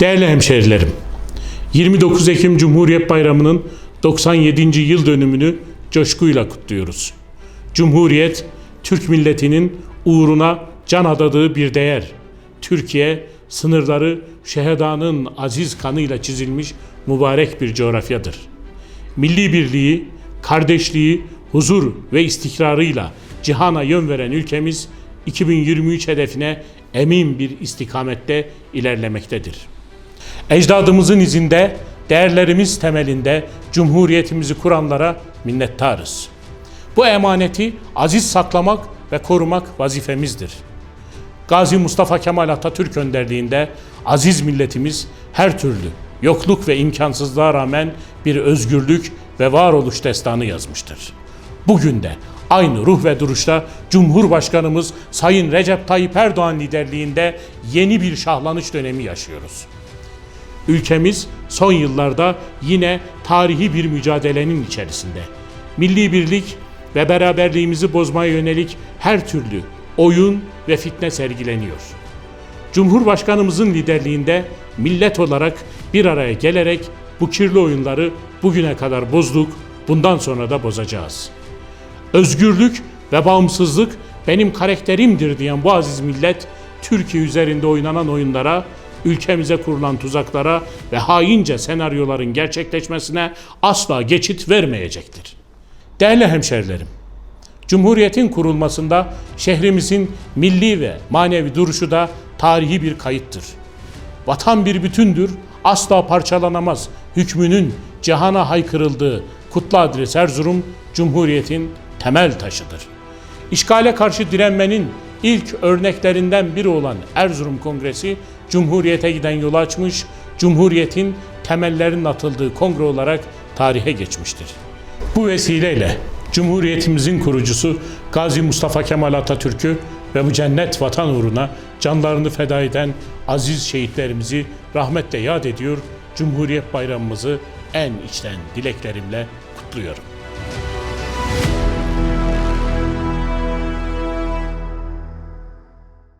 Değerli hemşehrilerim, 29 Ekim Cumhuriyet Bayramı'nın 97. yıl dönümünü coşkuyla kutluyoruz. Cumhuriyet, Türk milletinin uğruna can adadığı bir değer. Türkiye, sınırları şehedanın aziz kanıyla çizilmiş mübarek bir coğrafyadır. Milli birliği, kardeşliği, huzur ve istikrarıyla cihana yön veren ülkemiz 2023 hedefine emin bir istikamette ilerlemektedir. Ecdadımızın izinde, değerlerimiz temelinde cumhuriyetimizi kuranlara minnettarız. Bu emaneti aziz saklamak ve korumak vazifemizdir. Gazi Mustafa Kemal Atatürk önderliğinde aziz milletimiz her türlü yokluk ve imkansızlığa rağmen bir özgürlük ve varoluş destanı yazmıştır. Bugün de aynı ruh ve duruşta Cumhurbaşkanımız Sayın Recep Tayyip Erdoğan liderliğinde yeni bir şahlanış dönemi yaşıyoruz. Ülkemiz son yıllarda yine tarihi bir mücadelenin içerisinde. Milli birlik ve beraberliğimizi bozmaya yönelik her türlü oyun ve fitne sergileniyor. Cumhurbaşkanımızın liderliğinde millet olarak bir araya gelerek bu kirli oyunları bugüne kadar bozduk, bundan sonra da bozacağız. Özgürlük ve bağımsızlık benim karakterimdir diyen bu aziz millet, Türkiye üzerinde oynanan oyunlara, ülkemize kurulan tuzaklara ve haince senaryoların gerçekleşmesine asla geçit vermeyecektir. Değerli hemşerilerim, Cumhuriyetin kurulmasında şehrimizin milli ve manevi duruşu da tarihi bir kayıttır. Vatan bir bütündür, asla parçalanamaz. Hükmünün cihana haykırıldığı kutlu adres Erzurum, Cumhuriyetin temel taşıdır. İşgale karşı direnmenin ilk örneklerinden biri olan Erzurum Kongresi, Cumhuriyete giden yolu açmış, Cumhuriyetin temellerinin atıldığı kongre olarak tarihe geçmiştir. Bu vesileyle Cumhuriyetimizin kurucusu Gazi Mustafa Kemal Atatürk'ü ve bu cennet vatan uğruna canlarını feda eden aziz şehitlerimizi rahmetle yad ediyor, Cumhuriyet Bayramımızı en içten dileklerimle kutluyorum.